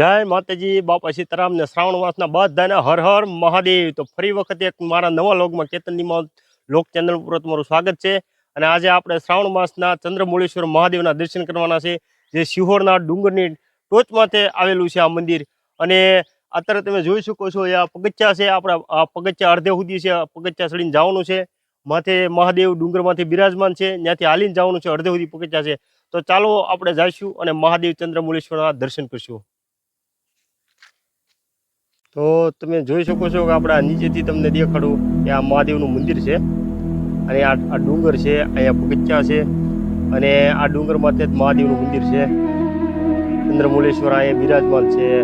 જય માતાજી. બાપા સીતારામ ને શ્રાવણ માસના બધાને હર હર મહાદેવ. તો ફરી વખત એક મારા નવા લોગમાં કેતનનીમાં લોક ચેનલ ઉપર તમારું સ્વાગત છે. અને આજે આપણે શ્રાવણ માસના ચંદ્રમુળેશ્વર મહાદેવના દર્શન કરવાના છે. જે શિહોરના ડુંગરની ટોચમાંથી આવેલું છે આ મંદિર. અને અત્યારે તમે જોઈ શકો છો, એ આ પગથિયા છે, આપણા આ પગથિયા અડધે સુધી છે પગથિયા ચડીને જવાનું છે. માથે મહાદેવ ડુંગરમાંથી બિરાજમાન છે, ત્યાંથી હાલીને જવાનું છે, અડધે સુધી પગથિયા છે. તો ચાલો આપણે જઈશું અને મહાદેવ ચંદ્રમુળેશ્વરના દર્શન કરશું. તો તમે જોઈ શકો છો કે આપણા નીચેથી તમને દેખાડું કે આ મહાદેવનું મંદિર છે. અને આ આ ડુંગર છે, અહીંયા પગથિયા છે, અને આ ડુંગર માથે જ મહાદેવનું મંદિર છે. ચંદ્રમુલેશ્વર અહીંયા બિરાજમાન છે.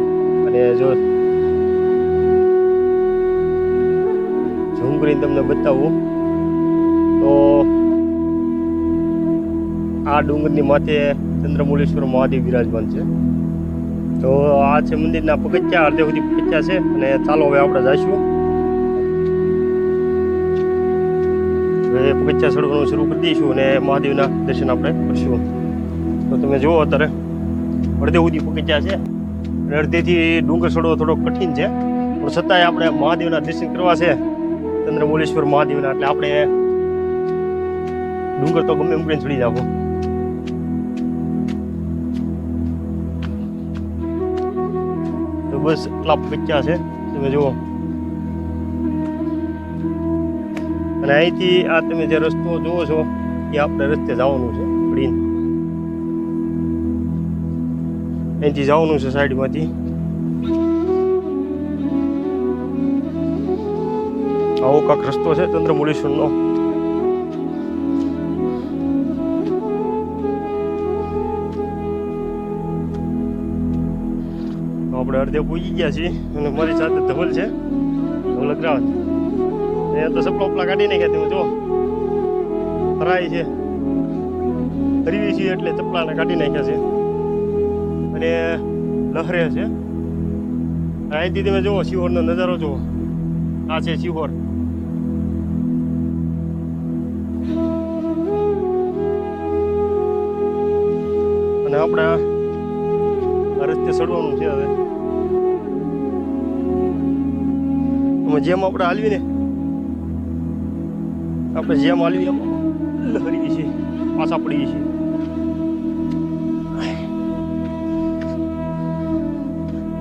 અને જો ઝૂમ કરીને તમને બતાવું, તો આ ડુંગરની માથે ચંદ્રમુલેશ્વર મહાદેવ બિરાજમાન છે. તો છે મંદિરના પગથિયા, અડધે સુધી પગથિયા છે અને ચાલો હવે આપણે જઈશું હવે પગથિયા ચડવાનું શરૂ કરી દઈશું અને મહાદેવના દર્શન આપણે કરશું. તો તમે જુઓ અત્યારે, અડધે સુધી પગથિયા છે અને અડધેથી ડુંગર ચડવો થોડો કઠિન છે. પણ છતાંય આપણે મહાદેવના દર્શન કરવા છે. ચંદ્રમૂળેશ્વર મહાદેવના, એટલે આપણે ડુંગર તો ગમે એમ ચડી જાવ તો બસ એટલા પગથિયા છે. તમે જુઓ. અને અહીંથી આ તમે જે રસ્તો જુઓ છો, એ આપણે રસ્તે જવાનું છે, પડીને. અહીંથી જવાનું છે સાઈડમાંથી. આવો કાંક રસ્તો છે ચંદ્રમૂળેશ્વરનો. તો આપણે અડધે પૂજી ગયા છીએ અને મારી સાથે ધવલ છે. ધવલ અગ્રાવત એ તો સપલા ઉપલા કાઢી નાખ્યા તમે જો. ફરાય છે. ફરવી છીએ એટલે ચપલાને કાઢી નાખ્યા છે. અને લહરે છે. અહીંથી તમે જુઓ, શિહોરનો નજારો જુઓ. આ છે શિહોર. અને આપણે આ રસ્તે ચડવાનું છે હવે. જેમ આપણે હાલવી ને, આપણે જેમ હાલવી એમ લહરી છે પાછા પડી છે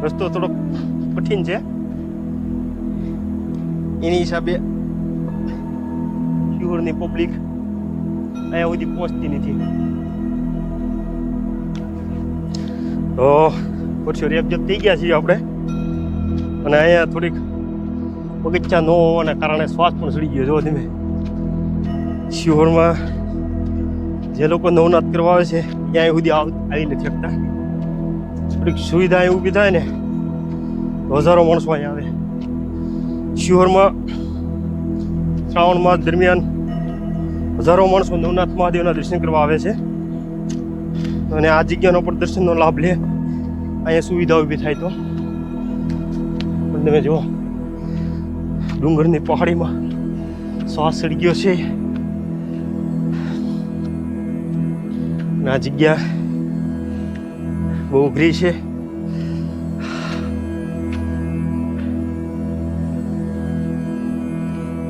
રસ્તો થોડો કઠિન છે. એની હિસાબે શિહોરની પબ્લિક અહીંયા સુધી પહોંચતી નથી. તો પછી રેપજપ થઈ ગયા છીએ આપણે. અને અહીંયા થોડીક બગીચા ન હોવાના કારણે શ્વાસ પણ ચડી ગયો જો તમે શિહોરમાં જે લોકો નવનાથ કરવા આવે છે, ત્યાં સુધી આવી નથી શકતા. થોડીક સુવિધા અહીં ઊભી થાય ને હજારો માણસો અહીંયા આવે. શિહોરમાં શ્રાવણ માસ દરમિયાન હજારો માણસો નવનાથ મહાદેવના દર્શન કરવા આવે છે. અને આ જગ્યાનો પણ દર્શનનો લાભ લે. અહીંયા સુવિધા ઊભી થાય તો. પણ તમે જુઓ, ડુંગરની પહાડીમાં શ્વાસ ચડી ગયો છે. આ જગ્યા બહુ ઉઘરી છે.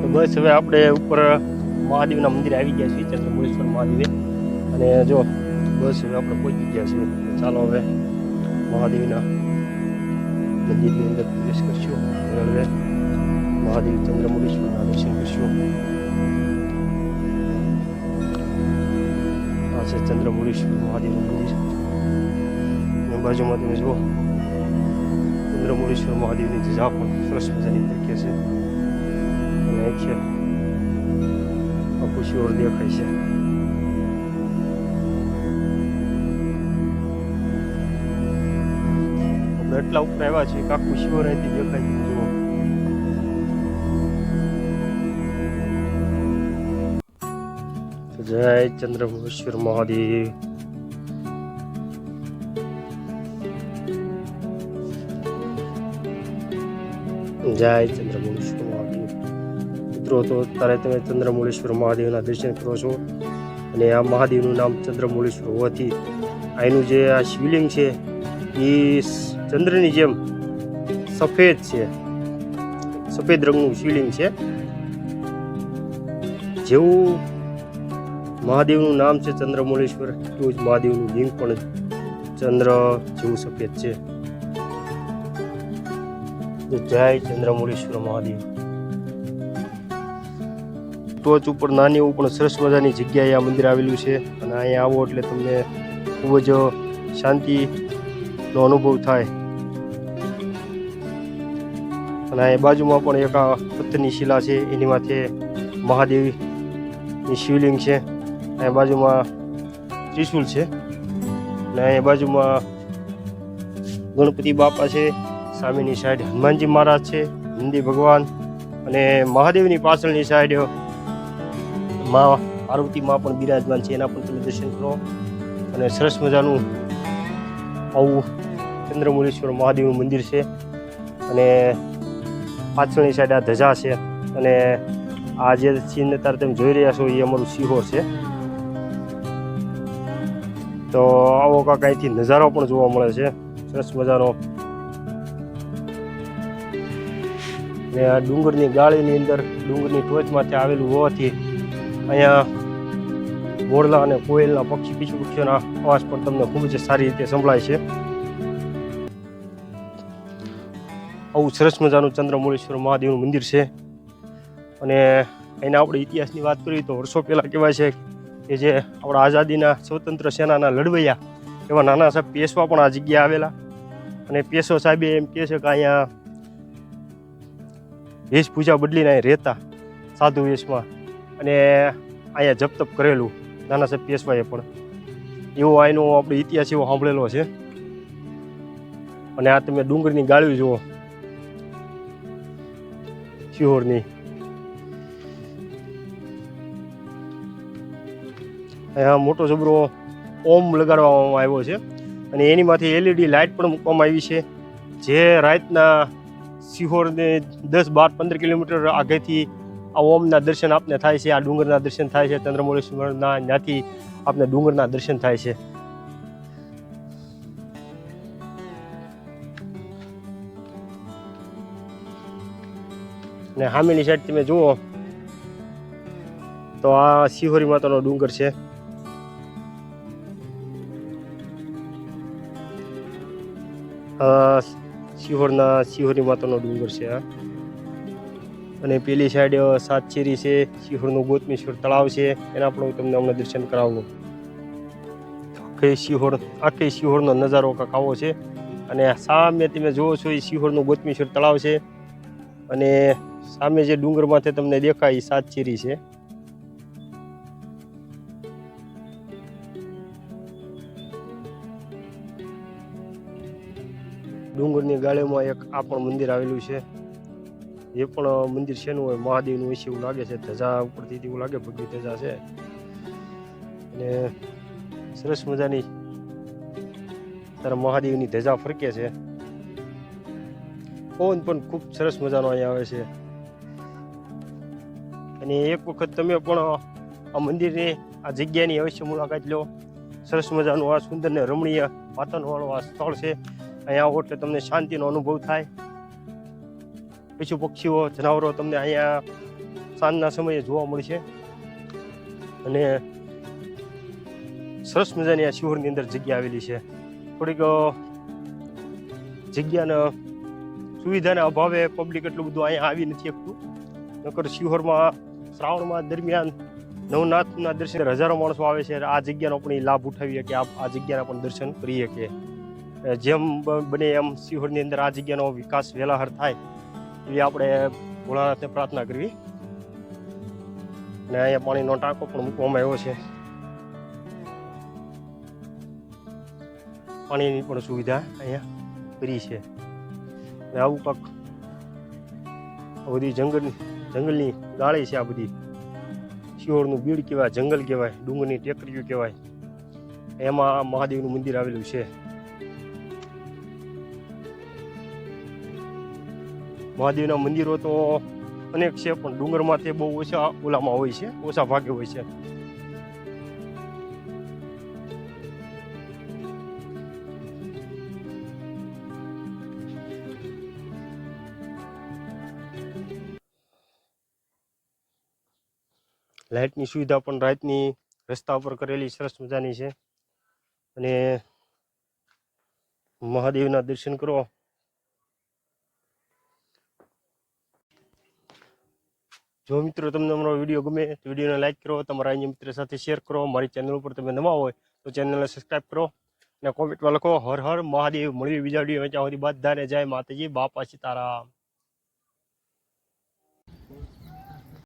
બસ હવે આપણે ઉપર મહાદેવના મંદિરે આવી ગયા છીએ ચંદ્રમુળેશ્વર મહાદેવે. અને જો બસ હવે આપણે પહોંચી ગયા છીએ. ચાલો હવે મહાદેવના મંદિરની અંદર પ્રવેશ કરશું. હવે મહાદેવ ચંદ્રમૂળેશ્વરના દર્શન કરશું. આ છે ચંદ્રમૂળેશ્વર મહાદેવનું મંદિર. બાજુમાં તમે જુઓ મહાદેવની ધજા પણ સરસ છે. અને છે દેખાય છે. એટલા ઉપર આવ્યા છે કે આખું શિવર દેખાય જુઓ. જય ચંદ્રમૂળેશ્વર મહાદેવ. જય ચંદ્રમુળેશ્વર મહાદેવ. મિત્રો, તો અત્યારે તમે ચંદ્રમુળેશ્વર મહાદેવના દર્શન કરો છો અને આ મહાદેવનું નામ ચંદ્રમુળેશ્વર હોવાથી અહીંનું જે આ શિવલિંગ છે, એ ચંદ્રની જેમ સફેદ છે. સફેદ રંગનું શિવલિંગ છે. જેવું મહાદેવનું નામ છે ચંદ્રમૌળેશ્વર એવું જ મહાદેવનું લિંગ પણ ચંદ્ર જેવું સફેદ છે. જય ચંદ્રમૌળેશ્વર મહાદેવ. ટોચ ઉપર નાની એવું પણ સરસ મજાની જગ્યાએ આ મંદિર આવેલું છે. અને અહીંયા આવો એટલે તમને ખૂબ જ શાંતિનો અનુભવ થાય. અને એ બાજુમાં પણ એક આ પથ્થરની શિલા છે, એની માથે મહાદેવની શિવલિંગ છે. એ બાજુમાં ત્રિશુલ છે. અને એ બાજુમાં ગણપતિ બાપા છે, સામેની સાઈડ હનુમાનજી મહારાજ છે, નંદી ભગવાન અને મહાદેવની પાછળની સાઈડ મા પાર્વતી માં પણ બિરાજમાન છે. એના પણ તમે દર્શન કરો. અને સરસ મજાનું આવું ચંદ્રમુલેશ્વર મહાદેવનું મંદિર છે. અને પાછળની સાઈડ આ ધજા છે. અને આ જે ચિહ્ન અત્યારે તમે જોઈ રહ્યા છો એ અમારું સિંહો છે. તો આવો કાંક અહીંથી નજારો પણ જોવા મળે છે. સરસ મજાનો. ને આ ડુંગરની ગાળીની અંદર ડુંગરની ટોચમાંથી આવેલું હોવાથી અહીંયા મોરલા અને કોયલના પક્ષી પીછું પક્ષીઓના અવાજ પણ તમને ખૂબ જ સારી રીતે સંભળાય છે. આવું સરસ મજાનું ચંદ્રમૌળેશ્વર મહાદેવનું મંદિર છે. અને એના આપણે ઇતિહાસની વાત કરીએ તો વર્ષો પહેલાં કહેવાય છે કે જે આપણા આઝાદીના સ્વતંત્ર સેનાના લડવૈયા એવા નાના સાહેબ પેશવા પણ આ જગ્યાએ આવેલા. અને પેશો સાહેબે એમ કહે છે કે અહીંયા વેશભૂજા બદલીને અહીં રહેતા સાધુ વેશમાં અને અહીંયા જપ તપ કરેલું. નાના સાહેબ પેશવાએ પણ. એવો આનો આપણે ઇતિહાસ એવો સાંભળેલો છે. અને આ તમે ડુંગરની ગાળ્યું જુઓ. શિહોરની. અહીંયા મોટો જબરો ઓમ લગાડવામાં આવ્યો છે. અને એનીમાંથી માથે એલઈડી લાઇટ પણ મૂકવામાં આવી છે. જે રાતના સિહોરને દસ બાર પંદર કિલોમીટર આગળથી આ ઓમના દર્શન આપને થાય છે, આ ડુંગરના દર્શન થાય છે, ચંદ્રમૌળેશ્વરના ત્યાંથી આપને ડુંગરના દર્શન થાય છે. ને સામેની સાઈડ તમે જુઓ, તો આ શિહોરી માતાનો ડુંગર છે. આ શિહોરી માતાનો ડુંગર છે આ. અને પેલી સાઈડ સાતચેરી છે સિહોરનું ગોતમેશ્વર તળાવ છે, એના પણ હું તમને હમણાં દર્શન કરાવું. આખે સિંહોર આખે સિંહોરનો નજારો કાંક આવો છે. અને સામે તમે જુઓ છો એ સિંહોરનું ગોતમેશ્વર તળાવ છે. અને સામે જે ડુંગર માથે તમને દેખાય એ સાતચેરી છે. ડુંગરની ગાળેમાં એક આ પણ મંદિર આવેલું છે. એ પણ મંદિર શેનું હોય, મહાદેવનું હોય છે એવું લાગે છે. ધજા ઉપરથી એવું લાગે, ભગવી ધજા છે. અને સરસ મજાની તારા મહાદેવની ધજા ફરકે છે. પવન પણ ખૂબ સરસ મજાનો અહીંયા આવે છે. અને એક વખત તમે પણ આ મંદિરની આ જગ્યાની અવશ્ય મુલાકાત લો. સરસ મજાનું આ સુંદર ને રમણીય વાતાવરણવાળું આ સ્થળ છે. અહીંયા આવો એટલે તમને શાંતિનો અનુભવ થાય. પશુ પક્ષીઓ જનાવરો તમને અહીંયા સાંજના સમયે જોવા મળશે. અને સરસ મજાની આ શિહોરની અંદર જગ્યા આવેલી છે. થોડીક જગ્યાના સુવિધાના અભાવે પબ્લિક એટલું બધું અહીંયા આવી નથી શકતું. નકર શિહોરમાં, શ્રાવણમાં દરમિયાન નવનાથના દર્શન હજારો માણસો આવે છે. આ જગ્યાનો પણ એ લાભ ઉઠાવી કે આ જગ્યાના પણ દર્શન કરી શકે જેમ બને એમ શિહોરની અંદર આ જગ્યાનો વિકાસ વહેલાહર થાય. એવી આપણે ભોળાનાથને પ્રાર્થના કરવી. અને અહીંયા પાણીનો ટાંકો પણ મૂકવામાં આવ્યો છે. પાણીની પણ સુવિધા અહીંયા કરી છે. અને આવું પાક બધી જંગલ જંગલની ગાળી છે આ બધી. શિયોળનું બીડ કહેવાય, જંગલ કહેવાય, ડુંગરની ટેકરીઓ કહેવાય. એમાં મહાદેવનું મંદિર આવેલું છે. મહાદેવના મંદિરો તો અનેક છે, પણ ડુંગરમાં તે બહુ ઓછા ઓલામાં હોય છે, ઓછા ભાગે હોય છે. લાઇટની સુવિધા પણ રાતની રસ્તા પર કરેલી સરસ મજાની છે. અને મહાદેવના દર્શન કરો. જો મિત્રો તમને અમારો વીડિયો ગમે, તો વિડીયોને લાઇક કરો, તમારા અન્ય મિત્ર સાથે શેર કરો, મારી ચેનલ ઉપર તમે નવા હોય, તો ચેનલને સબસ્ક્રાઈબ કરો. અને કોમેન્ટમાં લખો, હર હર મહાદેવ મળીએ બીજા વીડિયો ત્યાં સુધી બધાને જય માતાજી, બાપા સીતારામ.